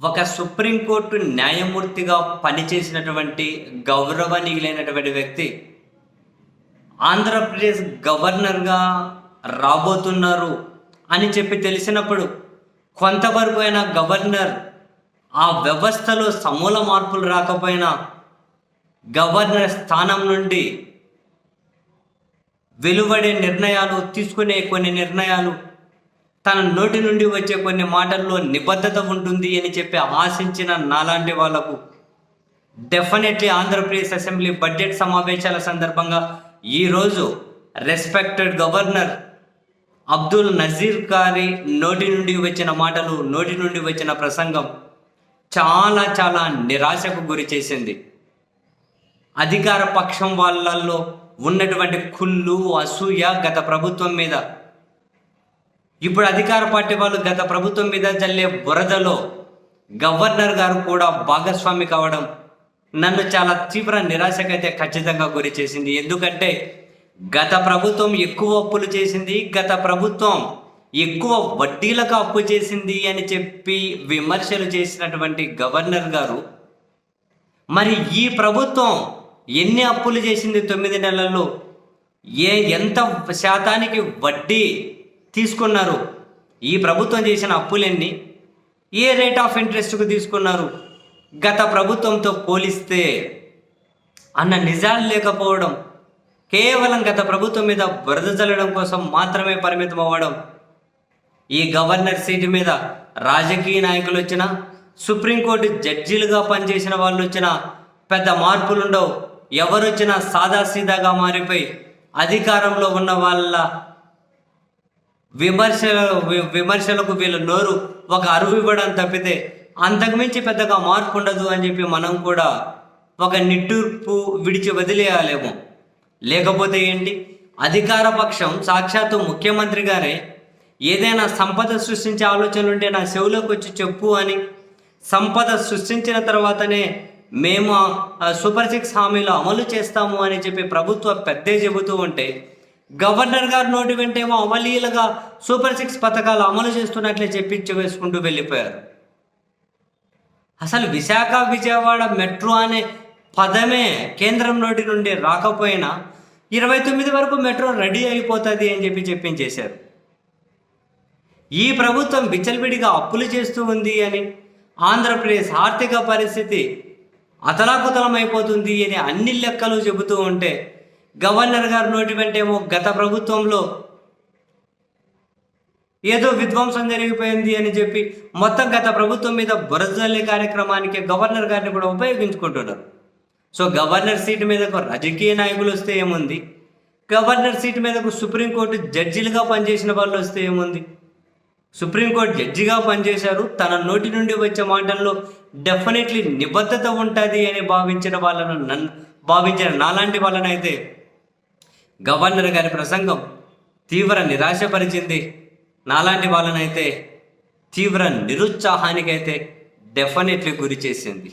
ఒక సుప్రీంకోర్టు న్యాయమూర్తిగా పనిచేసినటువంటి గౌరవనీయులైనటువంటి వ్యక్తి ఆంధ్రప్రదేశ్ గవర్నర్గా రాబోతున్నారు అని చెప్పి తెలిసినప్పుడు కొంతవరకు అయినా గవర్నర్ ఆ వ్యవస్థలో సమూల మార్పులు రాకపోయినా గవర్నర్ స్థానం నుండి వెలువడే నిర్ణయాలు తీసుకునే కొన్ని నిర్ణయాలు తన నోటి నుండి వచ్చే కొన్ని మాటల్లో నిబద్ధత ఉంటుంది అని చెప్పి ఆశించిన నాలాంటి వాళ్ళకు డెఫినెట్లీ ఆంధ్రప్రదేశ్ అసెంబ్లీ బడ్జెట్ సమావేశాల సందర్భంగా ఈరోజు రెస్పెక్టెడ్ గవర్నర్ అబ్దుల్ నజీర్ గారి నోటి నుండి వచ్చిన మాటలు నోటి నుండి వచ్చిన ప్రసంగం చాలా చాలా నిరాశకు గురి చేసింది. అధికార పక్షం వాళ్ళల్లో ఉన్నటువంటి కుళ్ళు అసూయ గత ప్రభుత్వం మీద ఇప్పుడు అధికార పార్టీ వాళ్ళు గత ప్రభుత్వం మీద చల్లే బురదలో గవర్నర్ గారు కూడా భాగస్వామి కావడం నన్ను చాలా తీవ్ర నిరాశకైతే ఖచ్చితంగా గురి చేసింది. ఎందుకంటే గత ప్రభుత్వం ఎక్కువ అప్పులు చేసింది గత ప్రభుత్వం ఎక్కువ వడ్డీలకు అప్పు చేసింది అని చెప్పి విమర్శలు చేసినటువంటి గవర్నర్ గారు మరి ఈ ప్రభుత్వం ఎన్ని అప్పులు చేసింది తొమ్మిది నెలల్లో? ఏ ఎంత శాతానికి వడ్డీ తీసుకున్నారు. ఈ ప్రభుత్వం చేసిన అప్పులన్నీ ఏ రేట్ ఆఫ్ ఇంట్రెస్ట్కు తీసుకున్నారు? గత ప్రభుత్వంతో పోలిస్తే అన్న నిజాలు లేకపోవడం కేవలం గత ప్రభుత్వం మీద బురద చల్లడం కోసం మాత్రమే పరిమితం అవ్వడం ఈ గవర్నర్ సీటు మీద రాజకీయ నాయకులు వచ్చినా సుప్రీంకోర్టు జడ్జీలుగా పనిచేసిన వాళ్ళు వచ్చినా పెద్ద మార్పులుండవు. ఎవరొచ్చినా ఎవరు వచ్చినా సాదాసీదాగా మారిపోయి అధికారంలో ఉన్న వాళ్ళ విమర్శల విమర్శలకు వీళ్ళ నోరు ఒక అరువు ఇవ్వడం తప్పితే అంతకుమించి పెద్దగా మార్పు ఉండదు అని చెప్పి మనం కూడా ఒక నిట్టూర్పు విడిచి వదిలేయాలేమో. లేకపోతే ఏంటి? అధికార పక్షం సాక్షాత్తు ముఖ్యమంత్రి గారే ఏదైనా సంపద సృష్టించే ఆలోచనలు ఉంటే నా చెవులోకి వచ్చి చెప్పు అని సంపద సృష్టించిన తర్వాతనే మేము సూపర్ సిక్స్ హామీలు అమలు చేస్తాము అని చెప్పి ప్రభుత్వం పెద్దే చెబుతూ ఉంటే గవర్నర్ గారు నోటి వెంటేమో అమలీలుగా సూపర్ సిక్స్ పథకాలు అమలు చేస్తున్నట్లే చెప్పించి వేసుకుంటూ వెళ్ళిపోయారు. అసలు విశాఖ విజయవాడ మెట్రో అనే పదమే కేంద్రం నోటి నుండి రాకపోయినా ఇరవై తొమ్మిది వరకు మెట్రో రెడీ అయిపోతుంది అని చెప్పి చెప్పించేశారు ఈ ప్రభుత్వం విచ్చలవిడిగా అప్పులు చేస్తూ ఉంది అని ఆంధ్రప్రదేశ్ ఆర్థిక పరిస్థితి అతలాకుతలం అయిపోతుంది అని అన్ని లెక్కలు చెబుతూ ఉంటే గవర్నర్ గారు నోటి వెంటేమో గత ప్రభుత్వంలో ఏదో విధ్వంసం జరిగిపోయింది అని చెప్పి మొత్తం గత ప్రభుత్వం మీద బురజల్లే కార్యక్రమానికి గవర్నర్ గారిని కూడా ఉపయోగించుకుంటున్నారు. సో గవర్నర్ సీటు మీదకు రాజకీయ నాయకులు వస్తే ఏముంది? గవర్నర్ సీటు మీదకు సుప్రీంకోర్టు జడ్జిలుగా పనిచేసిన వాళ్ళు వస్తే ఏముంది? సుప్రీంకోర్టు జడ్జిగా పనిచేశారు. తన నోటి నుండి వచ్చే మాటల్లో డెఫినెట్లీ నిబద్ధత ఉంటుంది అని భావించిన వాళ్ళను నన్ను భావించిన నాలాంటి వాళ్ళనైతే గవర్నర్ గారి ప్రసంగం తీవ్ర నిరాశపరిచింది. నాలాంటి వాళ్ళనైతే తీవ్ర నిరుత్సాహానికైతే డెఫినెట్లీ గురి చేసింది.